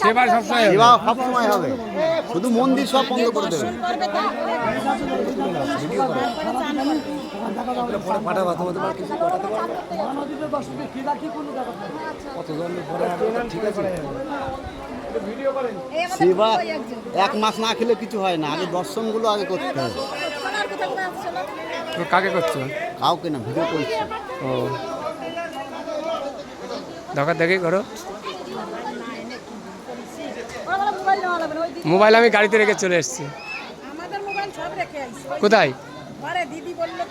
সেবা সবসময় হবে। সেবা সবসময় হবে। শুধু মন্দির সব বন্ধ করে দেবে। পাঠাবা তোমাদের কিছু পাঠাতে ঠিক আছে সেবা এক মাস না খেলে কিছু হয় না আগে দর্শনগুলো আগে করতে হবে। তো কাকে করছ? কাউকে না ভিডিও করছি। ও। দরকার দেখে করো। মোবাইল আমি গাড়িতে রেখে চলে এসেছি। মোবাইল রেখে কোথায়?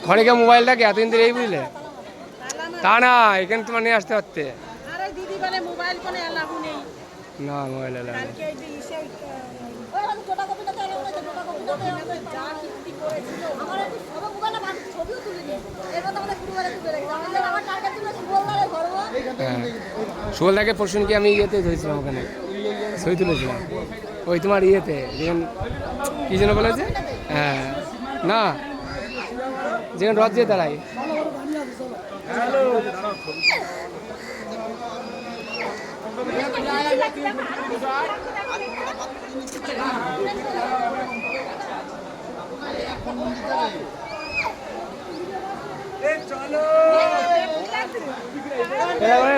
ঘরে গিয়ে মোবাইলটা কি এতদিন ধরে এই বুঝলে? তা না এখানে তোমার নিয়ে আসতে পারতে। মোবাইল না মোবাইল এলাম হ্যাঁ। পরশু কি আমি ইয়েতে ধরেছিলাম ওখানে? ছবি তুলেছিলাম। ওই তোমার ইয়েতে কী যেন বলেছে হ্যাঁ। না। যেখানে রথ দিয়ে দাঁড়ায়।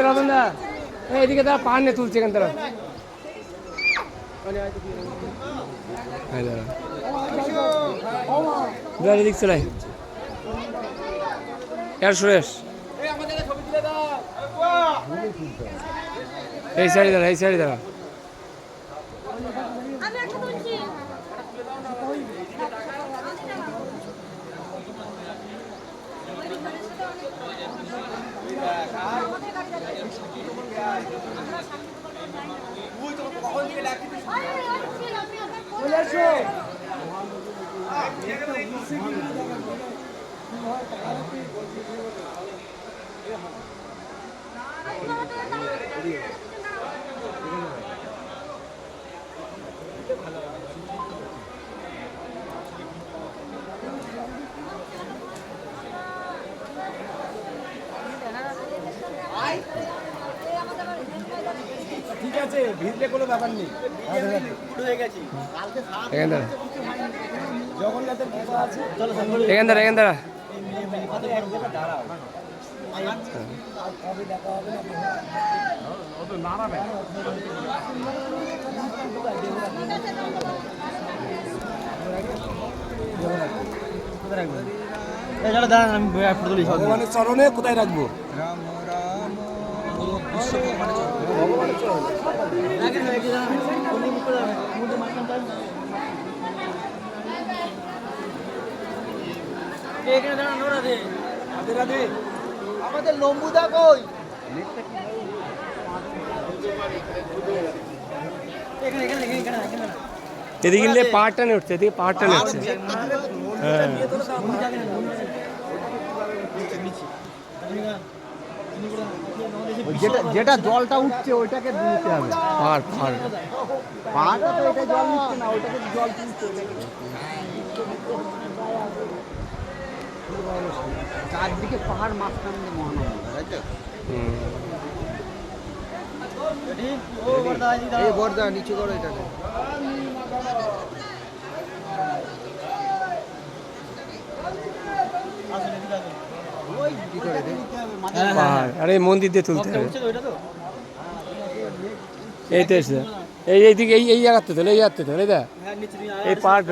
রতন দা এদিকে তারা পান নিয়ে তুলছে এখান তারা দাঁড়া এদিক চলাই এর সুরেশ। এই সাইডে দাঁড়া এই সাইডে দাঁড়া। ঠিক আছে ভিড়লে কোনো ব্যাপার নেই এখান জগন্নাথের কৃপা আছে এখান দাঁড়া এখান দাঁড়া ভগবানের চরণে কোথায় রাখব রাধে রাধে আমাদের লম্বুদা কই এদিকে পাহাড়টা নিয়ে উঠছে। এদিকে পাহাড়টা নিয়ে উঠছে হ্যাঁ ওই যেটা যেটা জলটা উঠছে ওইটাকে দিতে হবে। পাহাড় পাহাড় পাহাড়টা তো এটা জল নিচ্ছে না ওইটাকে জল তুলছে চারদিকে পাহাড় মাঝখান দিয়ে মহানগর তাই তো? হুম। এই বর্দা নিচু করো এটাকে। আরে মন্দির দিয়ে তুলতে হবে। এই তো এসে। এই এইদিকে, এই এই জায়গাতে তোলে, এই জায়গাতে তোলে, এই পাহাড়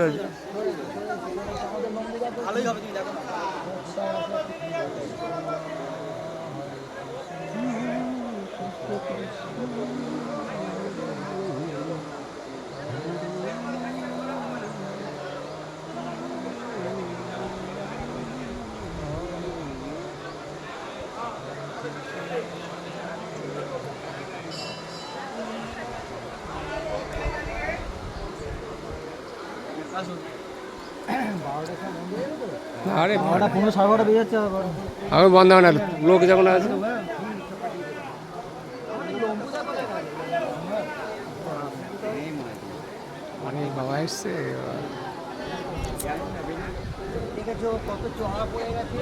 আরে বারোটা পনেরো সাড়ে বারোটা বেজে যাচ্ছে আমি বন্ধ হবে না লোক যখন আছে অনেক বাবা এসছে। কত চড়া পড়ে গেছে?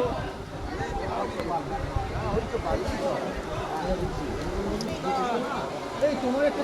এই তোমার একটা